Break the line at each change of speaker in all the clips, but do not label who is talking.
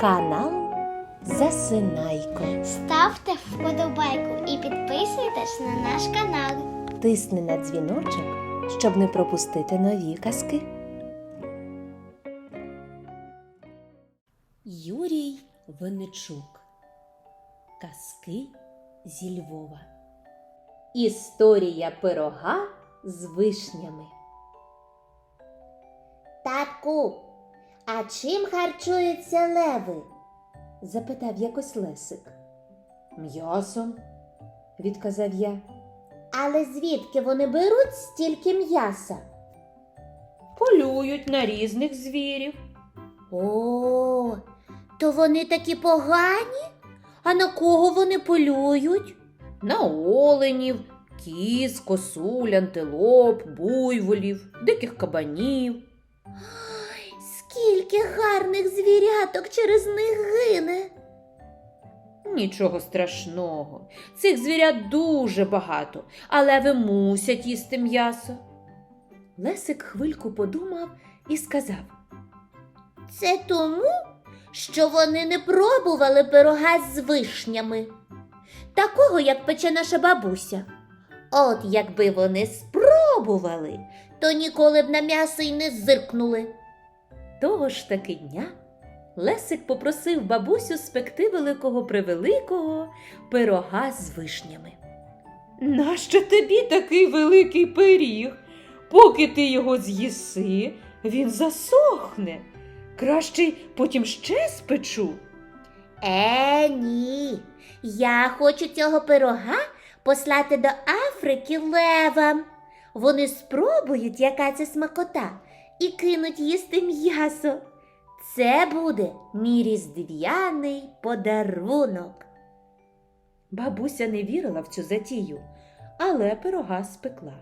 Канал Засинайко.
Ставте вподобайку і підписуйтесь на наш канал.
Тисни на дзвіночок, щоб не пропустити нові казки. Юрій Винничук. Казки зі Львова. Історія пирога з вишнями.
Татку, а чим харчуються леви?
запитав якось Лесик. М'ясом, відказав я.
Але звідки вони беруть стільки м'яса?
Полюють на різних звірів.
О, то вони такі погані? А на кого вони полюють?
На оленів, кіз, косуль, антилоп, буйволів, диких кабанів.
Скільки гарних звіряток через них гине.
Нічого страшного. Цих звірят дуже багато, але ви мусять їсти м'ясо. Лесик хвильку подумав і сказав.
Це тому, що вони не пробували пирога з вишнями, такого, як пече наша бабуся. От якби вони спробували, то ніколи б на м'ясо й не зиркнули.
Того ж таки дня Лесик попросив бабусю спекти великого превеликого пирога з вишнями. Нащо тобі такий великий пиріг? Поки ти його з'їси, він засохне. Краще потім ще спечу.
Е, ні. Я хочу цього пирога послати до Африки левам. Вони спробують, яка це смакота, і кинуть їсти м'ясо. Це буде мій різдвяний подарунок.
Бабуся не вірила в цю затію, але пирога спекла.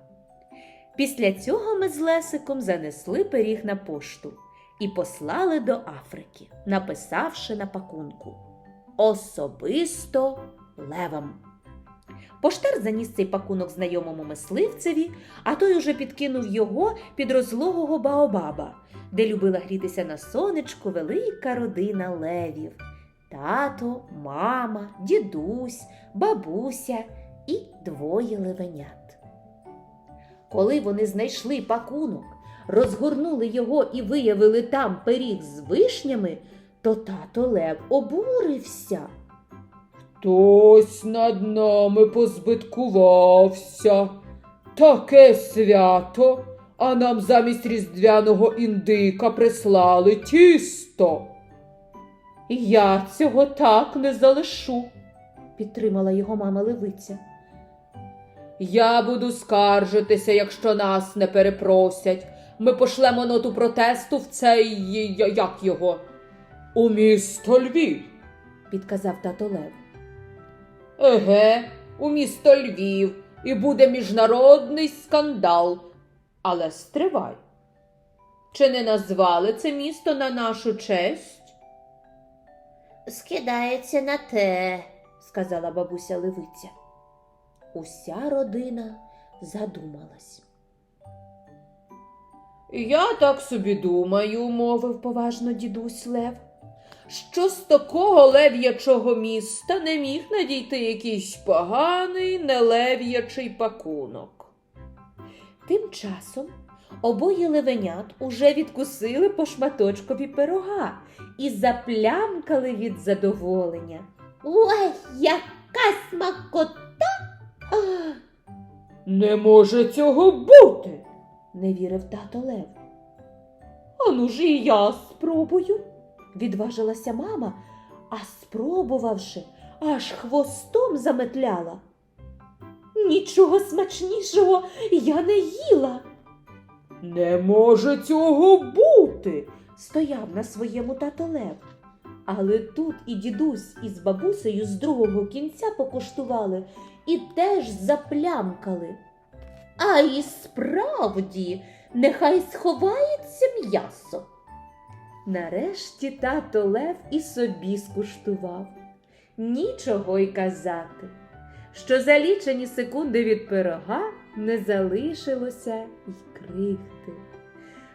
Після цього ми з Лесиком занесли пиріг на пошту і послали до Африки, написавши на пакунку Особисто левам. Поштар заніс цей пакунок знайомому мисливцеві, а той уже підкинув його під розлогого Баобаба, де любила грітися на сонечку велика родина левів тато, мама, дідусь, бабуся і двоє левенят. Коли вони знайшли пакунок, розгорнули його і виявили там пиріг з вишнями, то тато Лев обурився.
Хтось над нами позбиткувався. Таке свято, а нам замість різдвяного індика прислали тісто.
Я цього так не залишу, підтримала його мама левиця.
Я буду скаржитися, якщо нас не перепросять. Ми пошлемо ноту протесту в цей як його? У місто Львів.
підказав тато Лев.
Еге, у місто Львів, і буде міжнародний скандал. Але стривай. Чи не назвали це місто на нашу честь?
Скидається на те.
сказала бабуся левиця. Уся родина задумалась.
Я так собі думаю, мовив
поважно дідусь Лев.
Що з такого лев'ячого міста не міг надійти якийсь поганий нелев'ячий пакунок.
Тим часом обоє левенят уже відкусили по шматочкові пирога і заплямкали від задоволення.
Ой, яка смакота!
Не може цього бути.
Не вірив тато Лев. Ану ж і я спробую, відважилася мама, а спробувавши, аж хвостом заметляла. Нічого смачнішого я не їла.
Не може цього бути.
стояв на своєму тато Лев. Але тут і дідусь із бабусею з другого кінця покуштували і теж заплямкали. А і справді, нехай сховається м'ясо. Нарешті тато Лев і собі скуштував. Нічого й казати, що за лічені секунди від пирога не залишилося й крихти.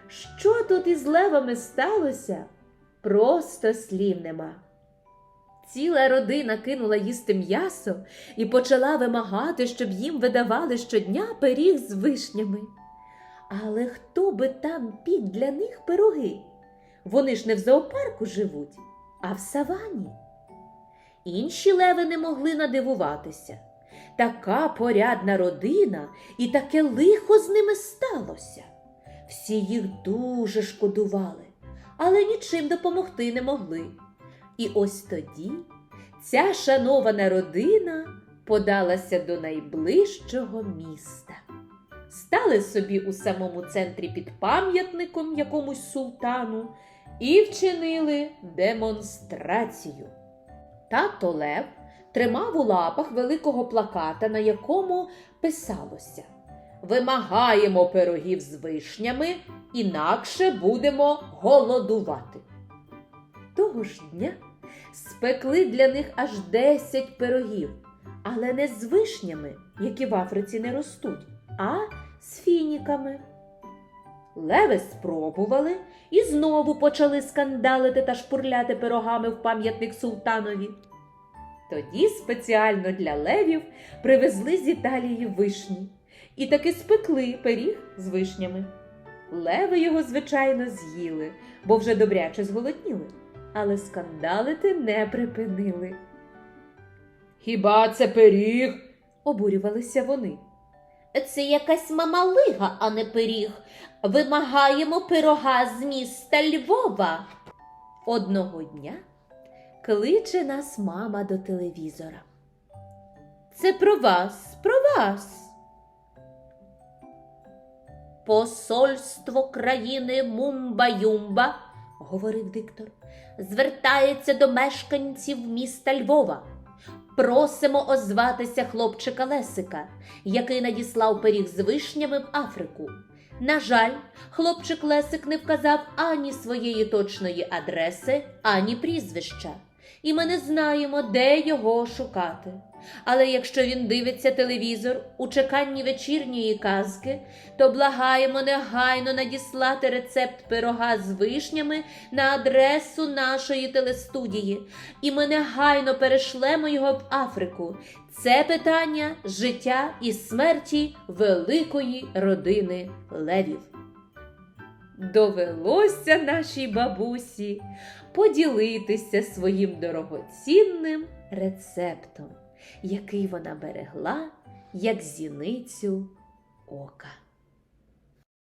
Що тут із левами сталося, просто слів нема. Ціла родина кинула їсти м'ясо і почала вимагати, щоб їм видавали щодня пиріг з вишнями. Але хто би там пік для них пироги? Вони ж не в зоопарку живуть, а в савані. Інші леви не могли надивуватися. Така порядна родина і таке лихо з ними сталося. Всі їх дуже шкодували, але нічим допомогти не могли. І ось тоді ця шанована родина подалася до найближчого міста. Стали собі у самому центрі під пам'ятником якомусь султану і вчинили демонстрацію. Тато Лев тримав у лапах великого плаката, на якому писалося Вимагаємо пирогів з вишнями, інакше будемо голодувати. Того ж дня спекли для них аж 10 пирогів, але не з вишнями, які в Африці не ростуть, а з фініками. Леви спробували і знову почали скандалити та шпурляти пирогами в пам'ятник султанові. Тоді спеціально для левів привезли з Італії вишні і таки спекли пиріг з вишнями. Леви його, звичайно, з'їли, бо вже добряче зголодніли, але скандалити не припинили.
Хіба це пиріг?
Обурювалися вони.
Це якась мамалига, а не пиріг. Вимагаємо пирога з міста Львова.
Одного дня кличе нас мама до телевізора. Це про вас, про вас.
Посольство країни Мумба-Юмба, говорив диктор, звертається до мешканців міста Львова. Просимо озватися хлопчика Лесика, який надіслав пиріг з вишнями в Африку. На жаль, хлопчик Лесик не вказав ані своєї точної адреси, ані прізвища, і ми не знаємо, де його шукати. Але якщо він дивиться телевізор у чеканні вечірньої казки, то благаємо негайно надіслати рецепт пирога з вишнями на адресу нашої телестудії, і ми негайно перешлемо його в Африку. Це питання життя і смерті великої родини левів.
Довелося нашій бабусі поділитися своїм дорогоцінним рецептом, який вона берегла як зіницю ока.